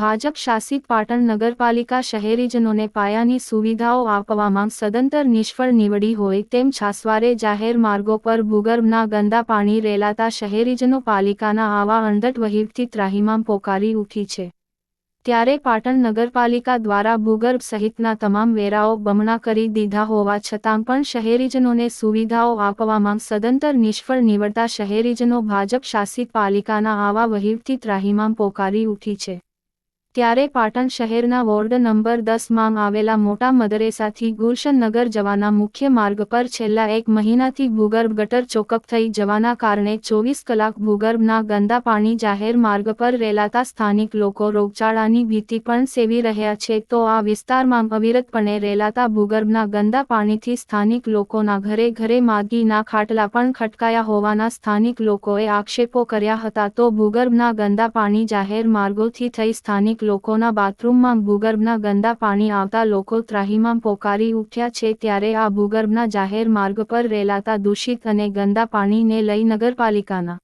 ભાજપ શાસિત પાટણ નગરપાલિકા શહેરીજનોને પાયાની સુવિધાઓ આપવામાં સદંતર નિષ્ફળ નીવડી હોય તેમ છાસવારે જાહેર માર્ગો પર ભૂગર્ભના ગંદા પાણી રેલાતા શહેરીજનો પાલિકાના આવા અંધટ વહીવથી ત્રાહીમાં પોકારી ઉઠી છે. ત્યારે પાટણ નગરપાલિકા દ્વારા ભૂગર્ભ સહિતના તમામ વેરાઓ બમણા કરી દીધા હોવા છતાં પણ શહેરીજનોને સુવિધાઓ આપવામાં સદંતર નિષ્ફળ નીવડતા શહેરીજનો ભાજપ શાસિત પાલિકાના આવા વહીવટથી ત્રાહીમાં પોકારી ઉઠી છે. ત્યારે પાટણ શહેરના વોર્ડ નંબર દસમાં આવેલા મોટા મદરેસાથી ગુલશનનગર જવાના મુખ્ય માર્ગ પર છેલ્લા એક મહિનાથી ભૂગર્ભ ગટર ચોકઅપ થઈ જવાના કારણે ચોવીસ કલાક ભૂગર્ભના ગંદા પાણી જાહેર માર્ગ પર રેલાતા સ્થાનિક લોકો રોગચાળાની ભીતિ પણ સેવી રહ્યા છે. તો આ વિસ્તારમાં અવિરતપણે રેલાતા ભૂગર્ભના ગંદા પાણીથી સ્થાનિક લોકોના ઘરે ઘરે માગીના ખાટલા પણ ખટકાયા હોવાના સ્થાનિક લોકોએ આક્ષેપો કર્યા હતા. તો ભૂગર્ભના ગંદા પાણી જાહેર માર્ગોથી થઈ સ્થાનિક લોકોના બાથરૂમમાં ભૂગર્ભના ગંદા પાણી આવતા લોકો ત્રાહીમાં પોકારી ઉઠ્યા છે ત્યારે આ ભૂગર્ભના જાહેર માર્ગ પર રેલાતા દૂષિત અને ગંદા પાણીને લઈ નગરપાલિકાના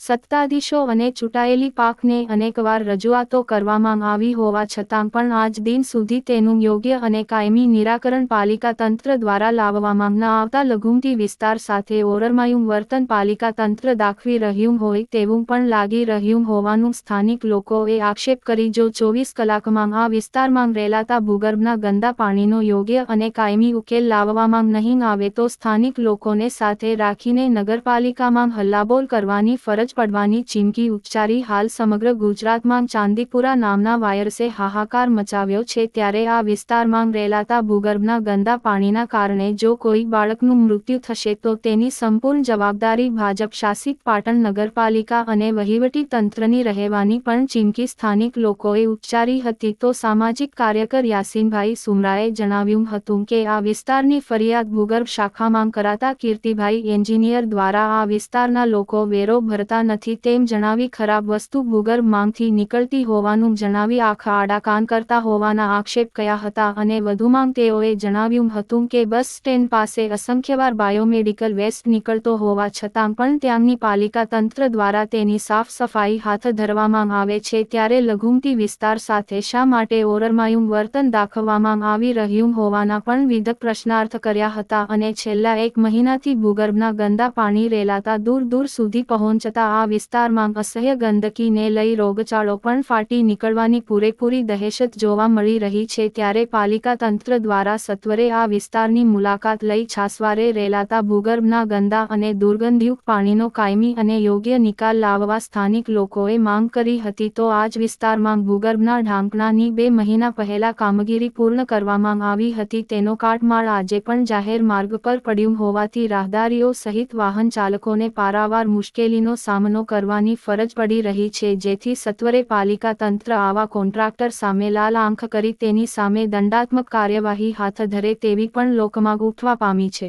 સત્તાધીશો અને ચૂંટાયેલી પાકને અનેકવાર રજૂઆતો કરવામાં આવી હોવા છતાં પણ આજ દિન સુધી તેનું યોગ્ય અને કાયમી નિરાકરણ પાલિકા તંત્ર દ્વારા લાવવામાં ન આવતા લઘુમતી વિસ્તાર સાથે ઓરમાયું વર્તન પાલિકા તંત્ર દાખવી રહ્યું હોય તેવું પણ લાગી રહ્યું હોવાનું સ્થાનિક લોકોએ આક્ષેપ કરી જો ચોવીસ કલાકમાં આ વિસ્તારમાં રેલાતા ભૂગર્ભના ગંદા પાણીનો યોગ્ય અને કાયમી ઉકેલ લાવવામાં નહીં આવે તો સ્થાનિક લોકોને સાથે રાખીને નગરપાલિકામાં હલ્લાબોલ કરવાની ફરજ પડવાની ચીમકી ઉચ્ચારી હાલ સમગ્ર ગુજરાતમાં ચાંદીપુરા નામના વાયરસે હાહાકાર મચાવ્યો છે ત્યારે આ વિસ્તારમાં રેલાતા ભૂગર્ભના ગંદા પાણીના કારણે જો કોઈ બાળકનું મૃત્યુ થશે તો તેની સંપૂર્ણ જવાબદારી ભાજપ શાસિત પાટણ નગરપાલિકા અને વહીવટી તંત્રની રહેવાની પણ ચીમકી સ્થાનિક લોકોએ ઉચ્ચારી હતી. તો સામાજિક કાર્યકર યાસીનભાઈ સુમરાએ જણાવ્યું હતું કે આ વિસ્તારની ફરિયાદ ભૂગર્ભ શાખામાં કરાતા કીર્તિભાઈ એન્જિનિયર દ્વારા આ વિસ્તારના લોકો વેરો ભરતા નથી તેમ જણાવી ખરાબ વસ્તુ ભૂગર્ભ માંગથી નીકળતી હોવાનું જણાવી આખા આડાકાન કરતા હોવાના આક્ષેપ કયા હતા અને વધુમાં તેઓએ જણાવ્યું હતું કે બસ સ્ટેન્ડ પાસે અસંખ્યવાર બાયોમેડિકલ વેસ્ટ નીકળતો હોવા છતાં પણ ત્યાંની પાલિકા તંત્ર દ્વારા તેની સાફ સફાઈ હાથ ધરવામાં આવે છે ત્યારે લઘુમતી વિસ્તાર સાથે શા માટે ઓરમાયું વર્તન દાખવવામાં આવી રહ્યું હોવાના પણ વિધક પ્રશ્નાર્થ કર્યા હતા અને છેલ્લા એક મહિનાથી ભૂગર્ભના ગંદા પાણી રેલાતા દૂર દૂર સુધી પહોંચતા આ વિસ્તારમાં અસહ્ય ગંદકીને લઈ રોગચાળો પણ ફાટી નીકળવાની પૂરેપૂરી દહેશત જોવા મળી રહી છે ત્યારે પાલિકા તંત્ર દ્વારા સત્વરે આ વિસ્તારની મુલાકાત લઈ છાસવારે રેલાતા ભૂગર્ભના ગંદા અને દુર્ગંધયુક્ત પાણીનો કાયમી અને યોગ્ય નિકાલ લાવવા સ્થાનિક લોકોએ માંગ કરી હતી તો આ જ વિસ્તારમાં ભૂગર્ભના ઢાંકણાની બે મહિના પહેલા કામગીરી પૂર્ણ કરવામાં આવી હતી. તેનો કાટમાળ આજે પણ જાહેર માર્ગ પર પડ્યું હોવાથી રાહદારીઓ સહિત વાહન ચાલકોને પારાવાર મુશ્કેલીનો સામનો કરવાની ફરજ પડી રહી છે, જેથી સત્વરે પાલિકા તંત્ર આવા કોન્ટ્રાક્ટર સામે લાલ આંખ કરી તેની સામે દંડાત્મક કાર્યવાહી હાથ ધરે તેવી પણ લોકમાંગ ઉઠવા પામી છે.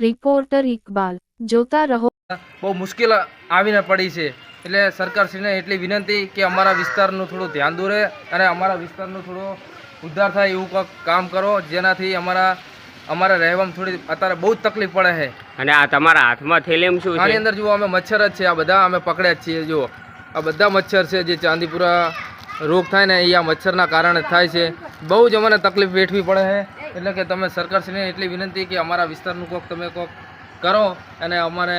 રિપોર્ટર ઇકબાલ, જોતા રહો. બહુ મુશ્કેલ આવીને પડી છે, એટલે સરકારશ્રીને એટલી વિનંતી કે અમારા વિસ્તારનું થોડું ધ્યાન દોરે અને અમારા વિસ્તારનું થોડું ઉદ્ધાર થાય એવું કામ કરો, જેનાથી અમારા અમારે રહેવામાં થોડી અત્યારે બહુ જ તકલીફ પડે છે. અને આ તમારા હાથમાં થેલેમ શું આની અંદર જુઓ અમે મચ્છર જ છે. આ બધા અમે પકડ્યા જ છીએ જુઓ. આ બધા મચ્છર છે જે ચાંદીપુરા રોગ થાય ને એ આ મચ્છરના કારણે થાય છે. બહુ જ અમને તકલીફ વેઠવી પડે છે. એટલે કે તમે સરકારશ્રીને એટલી વિનંતી કે અમારા વિસ્તારનું કોક તમે કોક કરો અને અમારે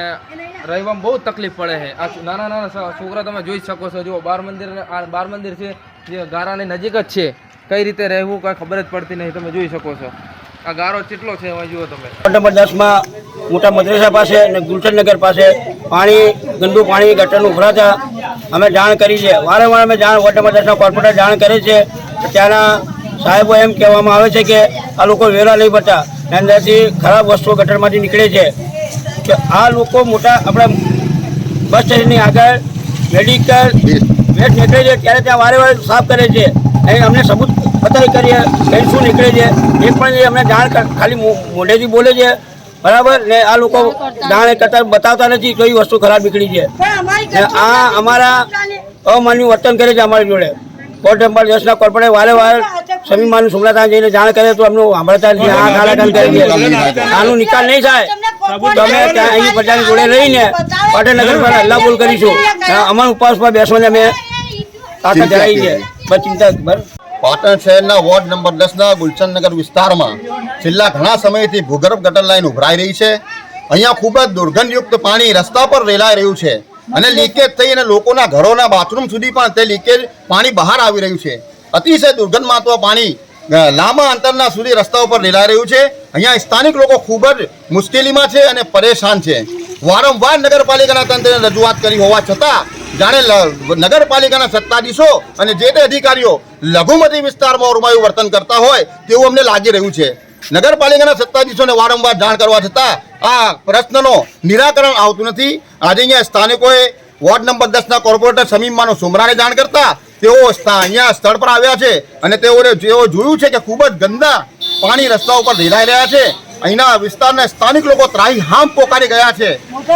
રહેવામાં બહુ તકલીફ પડે છે. આ નાના નાના છોકરા તમે જોઈ શકો છો. જુઓ બાર મંદિર આ બાર મંદિર છે જે ગારાની નજીક જ છે. કઈ રીતે રહેવું કાંઈ ખબર જ પડતી નહીં. તમે જોઈ શકો છો. આ ગારો કેટલો છે એમાં જુઓ તમે. વોર્ડ નંબર દસમાં મોટા મદ્રેસા પાસે અને ગુલશનનગર પાસે પાણી ગંદુ પાણી ગટરનું ઉભરાતા અમે જાણ કરી છે. વારંવાર અમે જાણ વોર્ડ નંબર દસના કોર્પોરેટર જાણ કરે છે. ત્યાંના સાહેબો એમ કહેવામાં આવે છે કે આ લોકો વેરા નહીં ભરતા અંદરથી ખરાબ વસ્તુઓ ગટરમાંથી નીકળે છે. કે આ લોકો મોટા આપણા બસ સ્ટેશનની આગળ મેડિકલ વેસ્ટ નીકળે છે. ત્યારે ત્યાં વારે વારે સાફ કરે છે. અને અમને સબૂત બતાવી કરીએ કઈ શું નીકળે છે એ પણ એ અમને જાણ કર- ખાલી મો- મોઢેથી બોલે છે. બરાબર? ને આ લોકો જાણે કરતા બતાવતા નથી કઈ વસ્તુ ખરાબ નીકળી છે. ને આ અમારા અમાન્યું વર્તન કરે છે અમારી જોડે. કોર્ટ નંબર દસના કોર્પોરેટ વારે વાર સમીમાનું સુમલાતા જઈને જાણ કરે તો અમને સાંભળતા નથી. આ ગાલાગાલ કરી છે આનું નિકાલ નહીં થાય. તમે અમે ત્યાં અહીં પ્રજાની જોડે રહીને પાટણનગર પર હલ્લા બોલ કરીશું. અમારા ઉપવાસ પર બેસવાને અમે તાકાત ધરાવી છે બસ ચિંતા બસ. પાટણ શહેરના વોર્ડ નંબર દસના ગુલશનનગર વિસ્તારમાં છેલ્લા ઘણા સમયથી ભૂગર્ભ ગટર લાઇન ઉભરાઈ રહી છે. અહીંયા ખૂબ જ દુર્ગંધયુક્ત પાણી રસ્તા પર રેલાઈ રહ્યું છે અને લીકેજ થઈ અને લોકોના ઘરોના બાથરૂમ સુધી પણ તે લીકેજ પાણી બહાર આવી રહ્યું છે. અતિશય દુર્ગંધમાત્વ પાણી લાંબા અંતરના સુધી રસ્તા ઉપર રેલાઈ રહ્યું છે. અહીંયા સ્થાનિક લોકો ખૂબ જ મુશ્કેલીમાં છે અને પરેશાન છે. વારંવાર નગરપાલિકાના તંત્રને રજૂઆત કરી હોવા છતાં જાણે નગરપાલિકાના સત્તાધીશો અને જે તે અધિકારીઓ લઘુમતી વિસ્તારમાં ઓરમાયું વર્તન કરતા હોય તેવું અમને લાગી રહ્યું છે. નગરપાલિકાના સત્તાધીશોને વારંવાર જાણ કરવા છતાં આ પ્રશ્નનો નિરાકરણ આવતું નથી. આજે અહીંયા સ્થાનિકોએ વોર્ડ નંબર દસના કોર્પોરેટર સમીમમાંનો સુમરાને જાણ કરતા તેઓ અહીંયા સ્થળ પર આવ્યા છે અને તેઓને જેઓ જોયું છે કે ખૂબ જ ગંદા પાણી રસ્તા ઉપર રેલાઈ રહ્યા છે. અહીંના વિસ્તારના સ્થાનિક લોકો ત્રાહી પોકારી ગયા છે.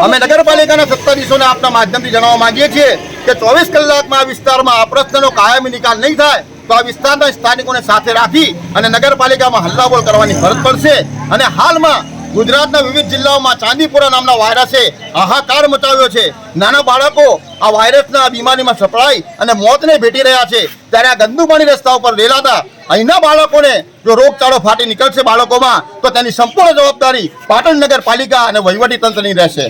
અમે નગરપાલિકાના સત્તાધીશોને આપના માધ્યમથી જણાવવા માંગીએ છીએ કે ચોવીસ કલાકમાં આ વિસ્તારમાં આ પ્રશ્નનો કાયમી નિકાલ નહીં થાય, તો આ વિસ્તારના સ્થાનિકોને સાથે રાખી અને નગરપાલિકામાં હલ્લાબોલ કરવાની ફરજ પડશે. અને હાલમાં ગુજરાતના વિવિધ જિલ્લાઓમાં ચાંદીપુરા નામના વાયરસે હાહાકાર મચાવ્યો છે. નાના બાળકો આ વાયરસના બીમારીમાં સપડાઈ અને મોતને ભેટી રહ્યા છે. ત્યારે આ ગંદુ પાણી રસ્તા ઉપર રેલાતા અહીંના બાળકોને જો રોગચાળો ફાટી નીકળશે બાળકોમાં, તો તેની સંપૂર્ણ જવાબદારી પાટણ નગરપાલિકા અને વહીવટી તંત્રની રહેશે.